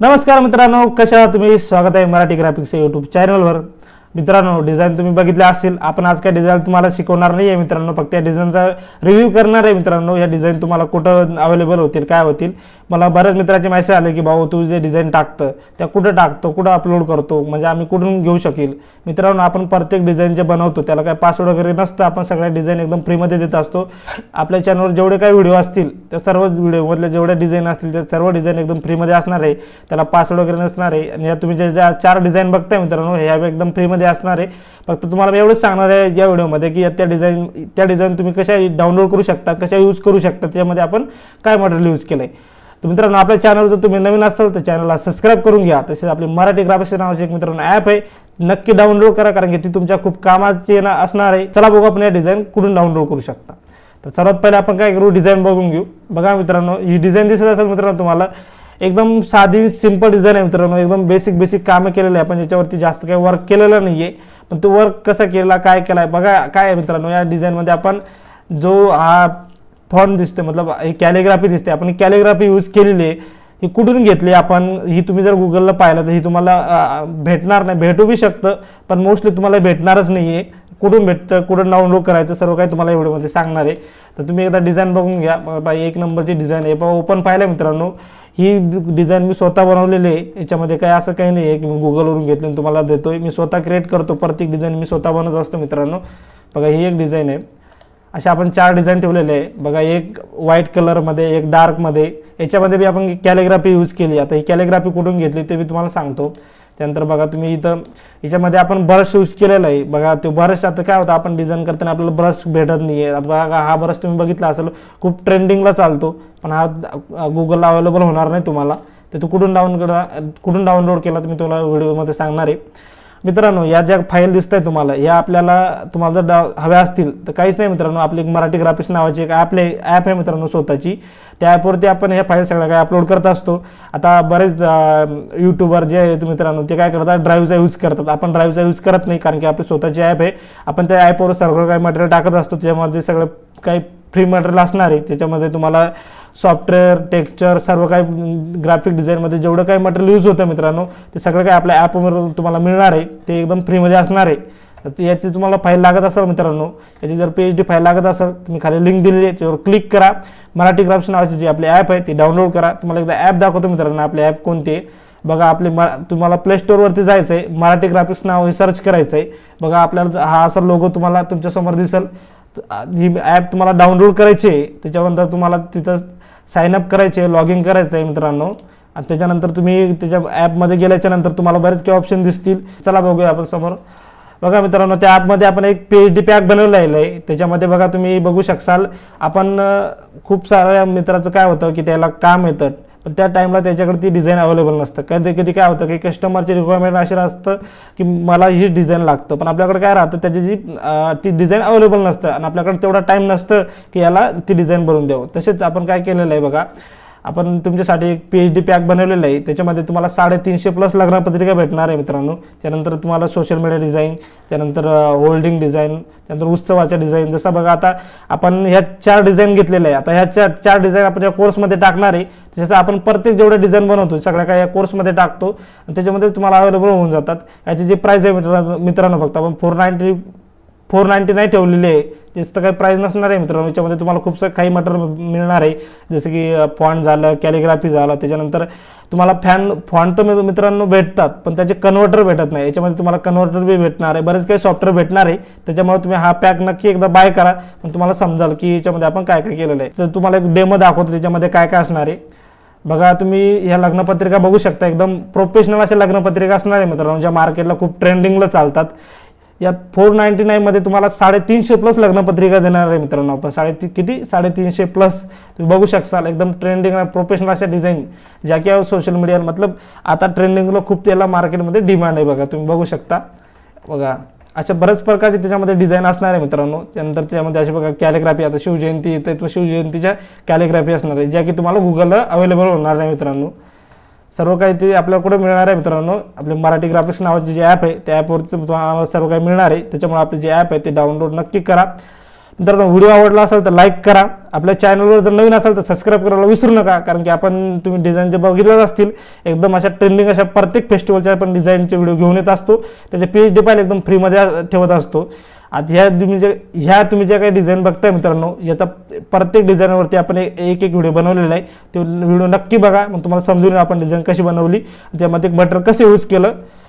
नमस्कार मित्रांनो कशा आहात तुम्ही? स्वागत आहे मराठी ग्राफिक्स यूट्यूब चॅनलवर मित्रांनो डिझाईन तुम्ही बघितले असेल आपण आज काय डिझाईन तुम्हाला शिकवणार नाही आहे मित्रांनो फक्त या डिझाईनचा रिव्ह्यू करणार आहे मित्रांनो या डिझाईन तुम्हाला कुठं अवेलेबल होतील काय होतील. मला बऱ्याच मित्राचे मेसेज आले की भाऊ तू जे डिझाईन टाकतं त्या कुठं टाकतो कुठं अपलोड करतो म्हणजे आम्ही कुठून घेऊ शकेल? मित्रांनो आपण प्रत्येक डिझाईन जे बनवतो त्याला काय पासवर्ड वगैरे नसतं आपण सगळ्या डिझाईन एकदम फ्रीमध्ये देत असतो. आपल्या चॅनलवर जेवढे काही व्हिडिओ असतील त्या सर्व व्हिडिओमधले जेवढे डिझाईन असतील ते सर्व डिझाईन एकदम फ्रीमध्ये असणार आहे. त्याला पासवर्ड वगैरे नसणार आहे. आणि या तुम्ही जे ज्या चार डिझाईन बघताय मित्रांनो ह्या एकदम फ्रीमध्ये असणार आहे. फक्त तुम्हाला मी एवढंच सांगणार आहे या व्हिडिओमध्ये की या त्या डिझाईन त्या डिझाईन तुम्ही कशा डाउनलोड करू शकता कशा यूज करू शकता त्यामध्ये आपण काय मटेरियल यूज केलं आहे तर मित्रांनो आपल्या चॅनलवर जर तुम्ही नवीन असाल तर चॅनलला सबस्क्राईब करून घ्या. तसेच आपली मराठी ग्राफिक्स नावाचे एक मित्रांनो ॲप आहे. नक्की डाउनलोड करा कारण की ती तुमच्या खूप कामाची ना असणार आहे. चला बघू आपण या डिझाईन कुठून डाउनलोड करू शकता. तर सर्वात पहिले आपण काय करू? डिझाईन बघून घेऊ. बघा मित्रांनो ही डिझाईन दिसत असेल मित्रांनो तुम्हाला. एकदम साधी सिंपल डिझाईन आहे मित्रांनो. एकदम बेसिक बेसिक कामं केलेलं आहे. पण याच्यावरती जास्त काही वर्क केलेलं नाही आहे पण तो वर्क कसा केला काय केला आहे बघा काय आहे मित्रांनो या डिझाईनमध्ये आपण जो हा फॉन्ट दिसते मतलब ही कॅलिग्राफी दिसते आपण कॅलिग्राफी यूज केलेली आहे. ही कुठून घेतली आपण? ही तुम्ही जर गुगलला पाहिलं तर ही तुम्हाला भेटणार नाही. भेटू बी शकतं पण मोस्टली तुम्हाला भेटणारच नाही आहे कुठून भेटतं कुठून डाउनलोड करायचं सर्व काही तुम्हाला या व्हिडिओमध्ये सांगणार आहे. तर तुम्ही एकदा डिझाईन बघून घ्या. बघा एक नंबरची डिझाईन आहे. पण ओपन पाहिलं मित्रांनो. ही डिझाईन मी स्वतः बनवलेली आहे. याच्यामध्ये काय असं काही नाही आहे की मी गुगलवरून घेतलं आणि तुम्हाला देतो आहे मी स्वतः क्रिएट करतो. प्रत्येक डिझाईन मी स्वतः बनवत असतो मित्रांनो. बघा ही एक डिझाईन आहे. अशा आपण चार डिझाईन ठेवलेले आहे. बघा एक व्हाईट कलरमध्ये एक डार्कमध्ये याच्यामध्ये बी आपण कॅलिग्राफी यूज केली. आता ही कॅलिग्राफी कुठून घेतली ते मी तुम्हाला सांगतो. त्यानंतर बघा तुम्ही इथं याच्यामध्ये आपण ब्रश यूज केलेला आहे. बघा तो ब्रश आता काय होतं आपण डिझाईन करताना आपल्याला ब्रश भेटत नाही आहे बघा हा ब्रश तुम्ही बघितला असेल खूप ट्रेंडिंगला चालतो. पण हा गुगलला अवेलेबल होणार नाही तुम्हाला. तर तो कुठून डाऊन कुठून डाउनलोड केला तर मी तुम्हाला व्हिडिओमध्ये सांगणार आहे. मित्रांनो या ज्या फाईल दिसत आहे तुम्हाला या आपल्याला तुम्हाला जर डा हव्या असतील तर काहीच नाही मित्रांनो आपली एक मराठी ग्राफिक्स नावाची एक ॲप ॲप आहे मित्रांनो स्वतःची. त्या ॲपवरती आपण ह्या फाईल सगळ्या काही अपलोड करत असतो. आता बरेच यूट्यूबर जे आहेत मित्रांनो ते काय करतात ड्राईव्हचा यूज करतात. आपण ड्राईव्हचा यूज करत नाही कारण की आपली स्वतःची ॲप आहे. आपण त्या ॲपवर सगळं काही मटेरियल टाकत असतो त्याच्यामध्ये सगळं काही फ्री मटेरियल असणार आहे. त्याच्यामध्ये तुम्हाला सॉफ्टवेअर टेक्स्चर सर्व काही ग्राफिक डिझाईनमध्ये जेवढं काही मटेरियल यूज होतं मित्रांनो ते सगळं काही आपल्या ॲपवर तुम्हाला मिळणार आहे. ते एकदम फ्रीमध्ये असणार आहे. ते याची तुम्हाला फाईल लागत असेल मित्रांनो याची जर पी एच डी फाईल लागत असेल तुम्ही खाली लिंक दिलेली आहे त्याच्यावर क्लिक करा. मराठी ग्राफ्स नावाची जी आपली ॲप आहे ती डाउनलोड करा. तुम्हाला एकदा ॲप दाखवतो मित्रांनो आपली ॲप कोणती आहे. बघा आपले म तुम्हाला प्ले स्टोअरवरती जायचं आहे मराठी ग्राफिक्स नाव हे सर्च करायचं आहे बघा आपल्याला हा असा लोगो तुम्हाला तुमच्यासमोर दिसेल. जी ॲप तुम्हाला डाउनलोड करायची आहे त्याच्यानंतर तुम्हाला तिथं साइन अप करायचे लॉग इन करायचं आहे मित्रांनो. आणि त्याच्यानंतर तुम्ही त्याच्या ॲपमध्ये गेल्याच्यानंतर तुम्हाला बरेच काही ऑप्शन दिसतील. चला बघूया आपण समोर. बघा मित्रांनो त्या ॲपमध्ये आपण एक पी एच डी पॅक बनवलेलं आहे. त्याच्यामध्ये बघा तुम्ही बघू शकाल आपण खूप साऱ्या मित्राचं काय होतं की त्याला काम येतं. पण त्या टाईमला त्याच्याकडे ती डिझाईन अवेलेबल नसतं. कधी कधी काय होतं की कस्टमरची रिक्वायरमेंट अशी असतं की मला ही डिझाईन लागतं. पण आपल्याकडे काय राहतं त्याची जी ती डिझाईन अवेलेबल नसतं आणि आपल्याकडे तेवढा टाईम नसतं की याला ती डिझाईन बनवून द्यावं. तसेच आपण काय केलेलं आहे बघा आपण तुमच्यासाठी एक पी एच डी पॅक बनवलेलं आहे. त्याच्यामध्ये तुम्हाला साडेतीनशे प्लस लग्नपत्रिका भेटणार आहे मित्रांनो. त्यानंतर तुम्हाला सोशल मीडिया डिझाईन त्यानंतर होल्डिंग डिझाईन त्यानंतर उत्सवाच्या डिझाईन जसं बघा आता आपण ह्या चार डिझाईन घेतलेल्या आहे. आता ह्या चार चार डिझाईन आपण या कोर्समध्ये टाकणार आहे त्याच्यात आपण प्रत्येक जेवढे डिझाईन बनवतो सगळ्या काही या कोर्समध्ये टाकतो. आणि त्याच्यामध्ये तुम्हाला अवेलेबल होऊन जातात. याची जी प्राईस आहे मित्रांनो मित्रांनो फक्त आपण फोर नाईन्टी फोर नाईन्टी नाही ठेवलेली आहे. जास्त काही प्राईस नसणार आहे मित्रांनो. याच्यामध्ये तुम्हाला खूप सारं काही मटेरियल मिळणार आहे. जसं की फॉन्ट झालं कॅलिग्राफी झालं. त्याच्यानंतर तुम्हाला फॅन फॉन्ट तर मित्रांनो भेटतात पण त्याचे कन्व्हर्टर भेटत नाही. याच्यामध्ये तुम्हाला कन्व्हर्टर बी भेटणार आहे. बरेच काही सॉफ्टवेअर भेटणार आहे. त्याच्यामुळे तुम्ही हा पॅक नक्की एकदा बाय करा. पण तुम्हाला समजाल की याच्यामध्ये आपण काय काय केलेलं आहे. तर तुम्हाला एक डेमो दाखवतो त्याच्यामध्ये काय काय असणार आहे. बघा तुम्ही ह्या लग्नपत्रिका बघू शकता. एकदम प्रोफेशनल अशा लग्नपत्रिका असणार आहे मित्रांनो ज्या मार्केटला खूप ट्रेंडिंगला चालतात. या फोर नाईन्टी नाईनमध्ये तुम्हाला साडेतीनशे प्लस लग्नपत्रिका देणार आहे मित्रांनो आपण. साडेती किती? साडेतीनशे प्लस तुम्ही बघू शकाल एकदम ट्रेंडिंग प्रोफेशनल अशा डिझाईन ज्या की सोशल मीडियावर मतलब आता ट्रेंडिंगला खूप त्याला मार्केटमध्ये डिमांड आहे बघा तुम्ही बघू शकता. बघा अशा बऱ्याच प्रकारचे त्याच्यामध्ये डिझाईन असणार आहे मित्रांनो. त्यानंतर त्यामध्ये असे बघा कॅलिग्राफी आता शिवजयंती येते तर शिवजयंतीच्या कॅलिग्राफी असणार आहे ज्या की तुम्हाला गुगलला अवेलेबल होणार नाही मित्रांनो. सर्व काही ते आपल्याला कुठे मिळणार आहे मित्रांनो? आपले मराठी ग्राफिक्स नावाचे जे ॲप आहे त्या ॲपवरती तुम्हाला सर्व काही मिळणार आहे. त्याच्यामुळे आपले जे ॲप आहे ते डाउनलोड नक्की करा. मित्रांनो व्हिडिओ आवडला असेल तर लाईक करा. आपल्या चॅनलवर जर नवीन असेल तर सबस्क्राईब करायला विसरू नका कारण की आपण तुम्ही डिझाईन जे बघितलेच असतील एकदम अशा ट्रेंडिंग अशा प्रत्येक फेस्टिवलच्या आपण डिझाईनचे व्हिडिओ घेऊन येत असतो. त्याचे पी एच डी फाईल एकदम फ्रीमध्ये ठेवत असतो. आता ह्या तुम्ही जे ह्या तुम्ही ज्या काही डिझाईन बघताय मित्रांनो याचा प्रत्येक डिझाईनवरती आपण एक एक व्हिडिओ बनवलेला आहे. तो व्हिडिओ नक्की बघा. मग तुम्हाला समजून आपण डिझाईन कशी बनवली. त्यामध्ये एक बटर कसं यूज केलं.